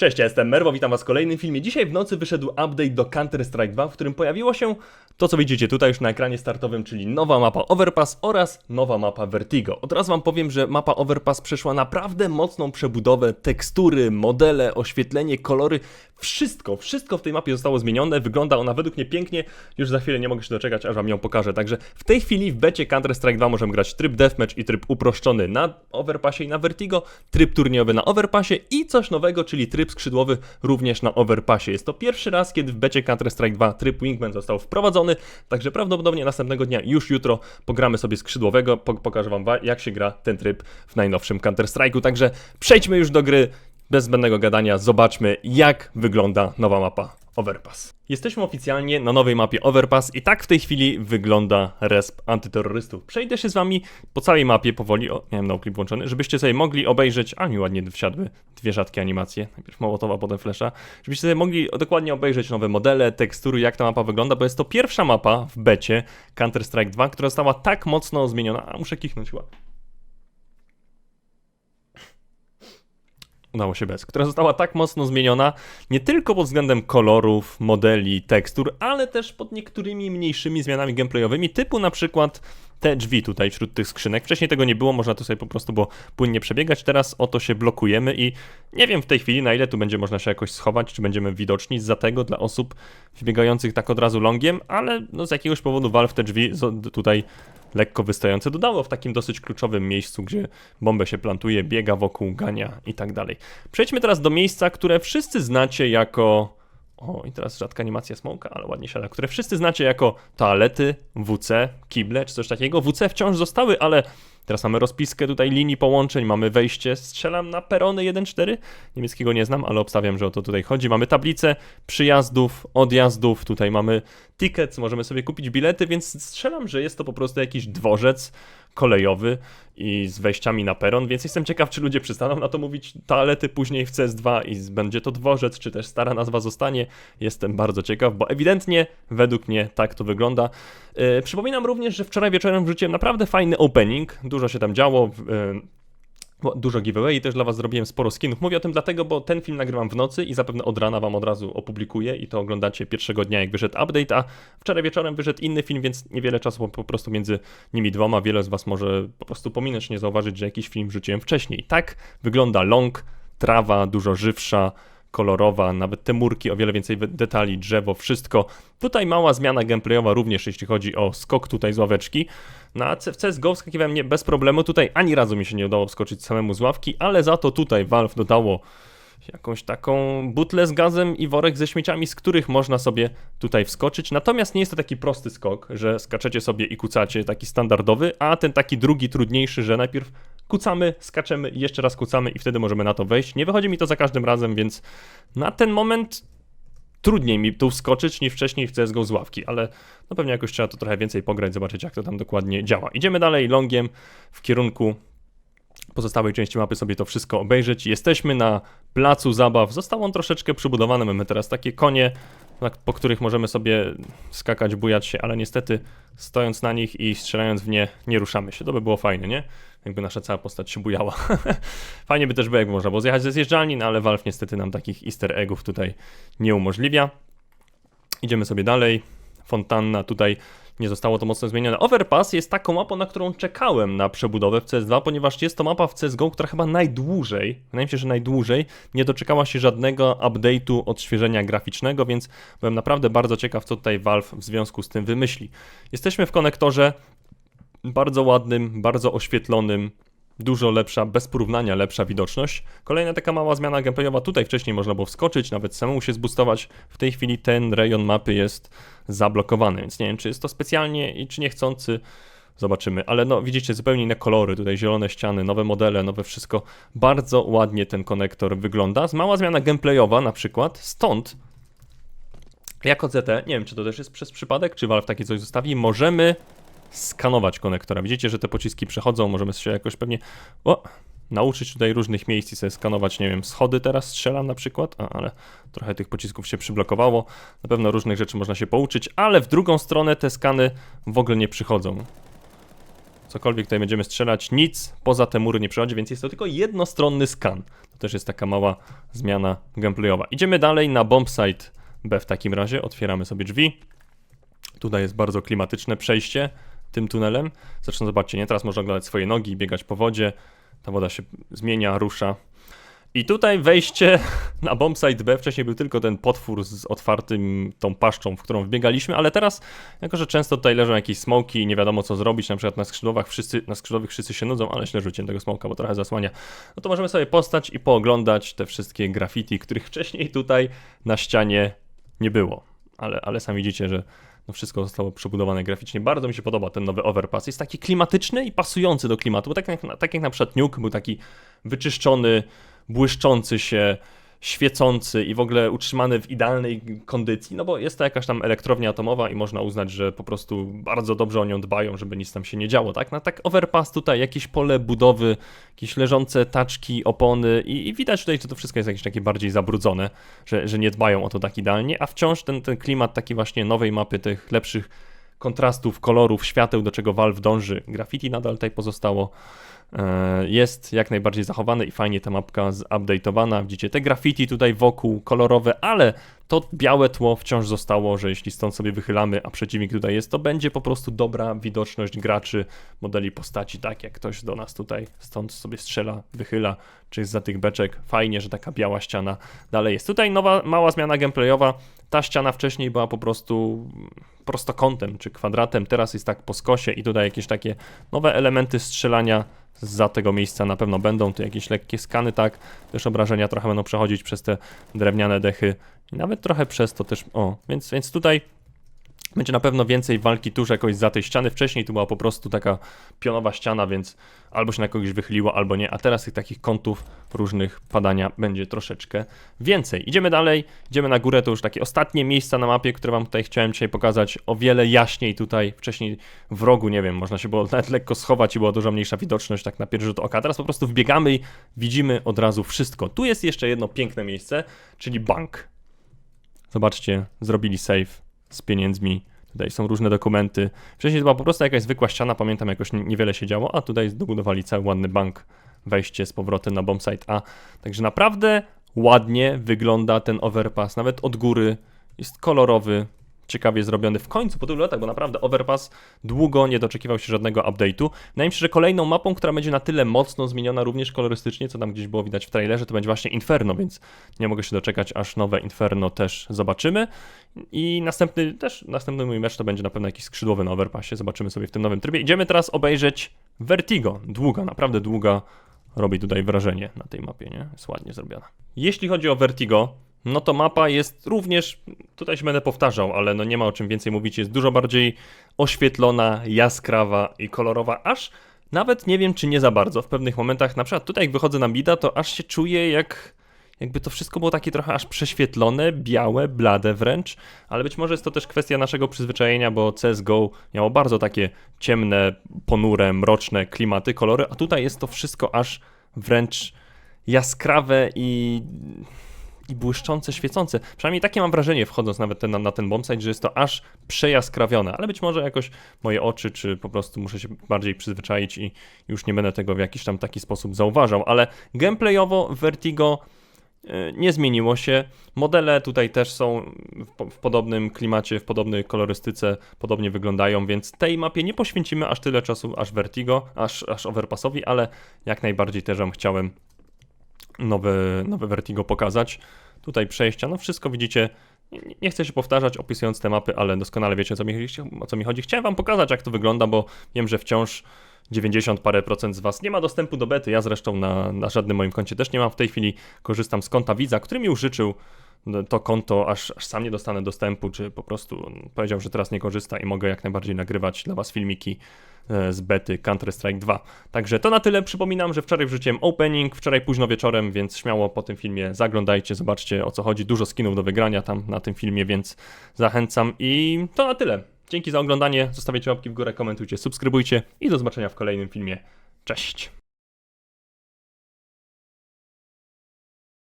Cześć, ja jestem Merwo, witam was w kolejnym filmie. Dzisiaj w nocy wyszedł update do Counter-Strike 2, w którym pojawiło się to, co widzicie tutaj już na ekranie startowym, czyli nowa mapa Overpass oraz nowa mapa Vertigo. Od razu wam powiem, że mapa Overpass przeszła naprawdę mocną przebudowę, tekstury, modele, oświetlenie, kolory, wszystko, wszystko w tej mapie zostało zmienione, wygląda ona według mnie pięknie, już za chwilę nie mogę się doczekać, aż wam ją pokażę. Także w tej chwili w becie Counter-Strike 2 możemy grać tryb Deathmatch i tryb uproszczony na Overpassie i na Vertigo, tryb turniejowy na Overpassie i coś nowego, czyli tryb skrzydłowy również na Overpassie. Jest to pierwszy raz, kiedy w becie Counter-Strike 2 tryb Wingman został wprowadzony, także prawdopodobnie następnego dnia, już jutro, pogramy sobie skrzydłowego, po pokażę wam jak się gra ten tryb w najnowszym Counter-Strike'u, także przejdźmy już do gry, bez zbędnego gadania, zobaczmy jak wygląda nowa mapa Overpass. Jesteśmy oficjalnie na nowej mapie Overpass i tak w tej chwili wygląda resp antyterrorystów. Przejdę się z wami po całej mapie powoli, o, miałem noclip włączony, żebyście sobie mogli obejrzeć, a mi ładnie wsiadły dwie rzadkie animacje, najpierw Mołotowa, potem Flesza, żebyście sobie mogli dokładnie obejrzeć nowe modele, tekstury, jak ta mapa wygląda, bo jest to pierwsza mapa w becie Counter-Strike 2, która została tak mocno zmieniona, a muszę kichnąć chyba. Udało się bez, która została tak mocno zmieniona, nie tylko pod względem kolorów, modeli, tekstur, ale też pod niektórymi mniejszymi zmianami gameplayowymi, typu na przykład te drzwi tutaj wśród tych skrzynek. Wcześniej tego nie było, można tu sobie po prostu było płynnie przebiegać, teraz oto się blokujemy i nie wiem w tej chwili na ile tu będzie można się jakoś schować, czy będziemy widoczni za tego dla osób wbiegających tak od razu longiem, ale no z jakiegoś powodu Valve te drzwi tutaj lekko wystające dodało w takim dosyć kluczowym miejscu, gdzie bombę się plantuje, biega wokół, gania i tak dalej. Przejdźmy teraz do miejsca, które wszyscy znacie jako... O, i teraz rzadka animacja smoka, ale ładnie siada, które wszyscy znacie jako toalety, WC, kible czy coś takiego. WC wciąż zostały, ale Teraz mamy rozpiskę tutaj linii połączeń, mamy wejście, strzelam na perony 1-4. Niemieckiego nie znam, ale obstawiam, że o to tutaj chodzi. Mamy tablicę przyjazdów, odjazdów, tutaj mamy tickets, możemy sobie kupić bilety, więc strzelam, że jest to po prostu jakiś dworzec kolejowy i z wejściami na peron, więc jestem ciekaw, czy ludzie przestaną na to mówić toalety później w CS2 i będzie to dworzec, czy też stara nazwa zostanie. Jestem bardzo ciekaw, bo ewidentnie według mnie tak to wygląda. Yy, przypominam również, że wczoraj wieczorem wrzuciłem naprawdę fajny opening, dużo się tam działo. Yy, Dużo giveaway i też dla Was zrobiłem sporo skinów. Mówię o tym dlatego, bo ten film nagrywam w nocy i zapewne od rana Wam od razu opublikuję i to oglądacie pierwszego dnia, jak wyszedł update, a wczoraj wieczorem wyszedł inny film, więc niewiele czasu po prostu między nimi dwoma. Wiele z Was może po prostu pominąć, nie zauważyć, że jakiś film wrzuciłem wcześniej. Tak wygląda long, trawa dużo żywsza, kolorowa, nawet te murki, o wiele więcej detali, drzewo, wszystko. Tutaj mała zmiana gameplayowa również, jeśli chodzi o skok tutaj z ławeczki. Na w CSGO wskakiwałem nie bez problemu, tutaj ani razu mi się nie udało wskoczyć samemu z ławki, ale za to tutaj Valve dodało jakąś taką butlę z gazem i worek ze śmieciami, z których można sobie tutaj wskoczyć. Natomiast nie jest to taki prosty skok, że skaczecie sobie i kucacie, taki standardowy, a ten taki drugi, trudniejszy, że najpierw kucamy, skaczemy, jeszcze raz kucamy i wtedy możemy na to wejść. Nie wychodzi mi to za każdym razem, więc na ten moment trudniej mi tu wskoczyć niż wcześniej w CSGO z ławki, ale no pewnie jakoś trzeba to trochę więcej pograć, zobaczyć jak to tam dokładnie działa. Idziemy dalej longiem w kierunku pozostałej części mapy sobie to wszystko obejrzeć. Jesteśmy na placu zabaw. Został on troszeczkę przybudowany. Mamy teraz takie konie, po których możemy sobie skakać, bujać się, ale niestety stojąc na nich i strzelając w nie, nie ruszamy się. To by było fajne, nie? Jakby nasza cała postać się bujała. Fajnie by też było, jakby można było zjechać ze zjeżdżalni, no ale Valve niestety nam takich easter eggów tutaj nie umożliwia. Idziemy sobie dalej. Fontanna tutaj nie zostało to mocno zmienione. Overpass jest taką mapą, na którą czekałem na przebudowę w CS2, ponieważ jest to mapa w CSGO, która chyba najdłużej, wydaje mi się, że najdłużej, nie doczekała się żadnego update'u, odświeżenia graficznego, więc byłem naprawdę bardzo ciekaw, co tutaj Valve w związku z tym wymyśli. Jesteśmy w konektorze bardzo ładnym, bardzo oświetlonym, dużo lepsza, bez porównania lepsza widoczność. Kolejna taka mała zmiana gameplayowa, tutaj wcześniej można było wskoczyć, nawet samemu się zbustować. W tej chwili ten rejon mapy jest zablokowany, więc nie wiem, czy jest to specjalnie i czy niechcący. Zobaczymy, ale no widzicie zupełnie inne kolory, tutaj zielone ściany, nowe modele, nowe wszystko. Bardzo ładnie ten konektor wygląda. Mała zmiana gameplayowa na przykład, stąd jako ZT, nie wiem czy to też jest przez przypadek, czy Valve takie coś zostawi, możemy skanować konektora. Widzicie, że te pociski przechodzą, możemy się jakoś pewnie o, nauczyć tutaj różnych miejsc i sobie skanować, nie wiem, schody teraz strzelam na przykład, a, ale trochę tych pocisków się przyblokowało. Na pewno różnych rzeczy można się pouczyć, ale w drugą stronę te skany w ogóle nie przychodzą. cokolwiek tutaj będziemy strzelać, nic poza te mury nie przechodzi, więc jest to tylko jednostronny skan. To też jest taka mała zmiana gameplayowa. Idziemy dalej na bombsite B w takim razie, otwieramy sobie drzwi. Tutaj jest bardzo klimatyczne przejście tym tunelem. Zresztą zobaczcie, nie? Teraz można oglądać swoje nogi, biegać po wodzie. Ta woda się zmienia, rusza. I tutaj wejście na bombsite B, wcześniej był tylko ten potwór z otwartym tą paszczą, w którą wbiegaliśmy, ale teraz, jako że często tutaj leżą jakieś smoki i nie wiadomo co zrobić, na przykład na skrzydłach wszyscy, na skrzydłowych wszyscy się nudzą, ale źle rzuciłem tego smoka, bo trochę zasłania, no to możemy sobie postać i pooglądać te wszystkie graffiti, których wcześniej tutaj na ścianie nie było. Ale, ale sami widzicie, że no wszystko zostało przebudowane graficznie. Bardzo mi się podoba ten nowy overpass. Jest taki klimatyczny i pasujący do klimatu, bo tak jak, tak jak na przykład Nuke był taki wyczyszczony, błyszczący się, świecący i w ogóle utrzymany w idealnej kondycji, no bo jest to jakaś tam elektrownia atomowa i można uznać, że po prostu bardzo dobrze o nią dbają, żeby nic tam się nie działo, tak? Na tak overpass tutaj, jakieś pole budowy, jakieś leżące taczki, opony i, i widać tutaj, że to wszystko jest jakieś takie bardziej zabrudzone, że, że nie dbają o to tak idealnie, a wciąż ten, ten klimat taki właśnie nowej mapy, tych lepszych kontrastów, kolorów, świateł, do czego Valve dąży. Graffiti nadal tutaj pozostało. E, Jest jak najbardziej zachowane i fajnie ta mapka zupdate'owana. Widzicie te graffiti tutaj wokół, kolorowe, ale to białe tło wciąż zostało, że jeśli stąd sobie wychylamy, a przeciwnik tutaj jest, to będzie po prostu dobra widoczność graczy, modeli postaci, tak jak ktoś do nas tutaj stąd sobie strzela, wychyla, czy jest za tych beczek. Fajnie, że taka biała ściana dalej jest. Tutaj nowa, mała zmiana gameplayowa. Ta ściana wcześniej była po prostu prostokątem czy kwadratem, teraz jest tak po skosie i tutaj jakieś takie nowe elementy strzelania za tego miejsca na pewno będą. Tu jakieś lekkie skany, tak. Też obrażenia trochę będą przechodzić przez te drewniane dechy i nawet trochę przez to też. O, więc, więc tutaj będzie na pewno więcej walki tuż jakoś za tej ściany. Wcześniej tu była po prostu taka pionowa ściana, więc albo się na kogoś wychyliło, albo nie. A teraz tych takich kątów różnych padania będzie troszeczkę więcej. Idziemy dalej, idziemy na górę. To już takie ostatnie miejsca na mapie, które wam tutaj chciałem dzisiaj pokazać. O wiele jaśniej tutaj. Wcześniej w rogu, nie wiem, można się było nawet lekko schować i była dużo mniejsza widoczność tak na pierwszy rzut oka. Teraz po prostu wbiegamy i widzimy od razu wszystko. Tu jest jeszcze jedno piękne miejsce, czyli bank. Zobaczcie, zrobili save z pieniędzmi. Tutaj są różne dokumenty. Wcześniej to była po prostu jakaś zwykła ściana, pamiętam jakoś nie- niewiele się działo, a tutaj dobudowali cały ładny bank, wejście z powrotem na bombsite A. Także naprawdę ładnie wygląda ten overpass, nawet od góry. Jest kolorowy, ciekawie zrobiony w końcu po tylu latach, bo naprawdę overpass długo nie doczekiewał się żadnego update'u. Wydaje mi się, że kolejną mapą, która będzie na tyle mocno zmieniona również kolorystycznie, co tam gdzieś było widać w trailerze, to będzie właśnie Inferno, więc nie mogę się doczekać, aż nowe Inferno też zobaczymy. I następny, też następny mój mecz to będzie na pewno jakiś skrzydłowy na overpassie, zobaczymy sobie w tym nowym trybie. Idziemy teraz obejrzeć Vertigo, długa, naprawdę długa, robi tutaj wrażenie na tej mapie, nie? Jest ładnie zrobiona. Jeśli chodzi o Vertigo, no to mapa jest również, tutaj się będę powtarzał, ale no nie ma o czym więcej mówić, jest dużo bardziej oświetlona, jaskrawa i kolorowa, aż nawet nie wiem czy nie za bardzo. W pewnych momentach, na przykład tutaj jak wychodzę na bida, to aż się czuję jak jakby to wszystko było takie trochę aż prześwietlone, białe, blade wręcz, ale być może jest to też kwestia naszego przyzwyczajenia, bo CSGO miało bardzo takie ciemne, ponure, mroczne klimaty, kolory, a tutaj jest to wszystko aż wręcz jaskrawe i i błyszczące, świecące. Przynajmniej takie mam wrażenie, wchodząc nawet ten, na, na ten bombsite, że jest to aż przejaskrawione, ale być może jakoś moje oczy, czy po prostu muszę się bardziej przyzwyczaić i już nie będę tego w jakiś tam taki sposób zauważał, ale gameplayowo Vertigo e, nie zmieniło się. Modele tutaj też są w, po- w podobnym klimacie, w podobnej kolorystyce, podobnie wyglądają, więc tej mapie nie poświęcimy aż tyle czasu, aż Vertigo, aż, aż Overpassowi, ale jak najbardziej też chciałem nowe, nowe Vertigo pokazać. Tutaj przejścia, no wszystko widzicie. Nie, chcę się powtarzać opisując te mapy, ale doskonale wiecie co, mi, o co mi chodzi. Chciałem wam pokazać jak to wygląda, bo wiem, że wciąż 90 parę procent z was nie ma dostępu do bety. Ja zresztą na, na żadnym moim koncie też nie mam. W tej chwili korzystam z konta widza, który mi użyczył no, to konto, aż, aż sam nie dostanę dostępu, czy po prostu powiedział, że teraz nie korzysta i mogę jak najbardziej nagrywać dla was filmiki e, z bety Counter-Strike 2. Także to na tyle. Przypominam, że wczoraj wrzuciłem opening, wczoraj późno wieczorem, więc śmiało po tym filmie zaglądajcie, zobaczcie o co chodzi. Dużo skinów do wygrania tam na tym filmie, więc zachęcam i to na tyle. Dzięki za oglądanie, zostawiajcie łapki w górę, komentujcie, subskrybujcie i do zobaczenia w kolejnym filmie. Cześć!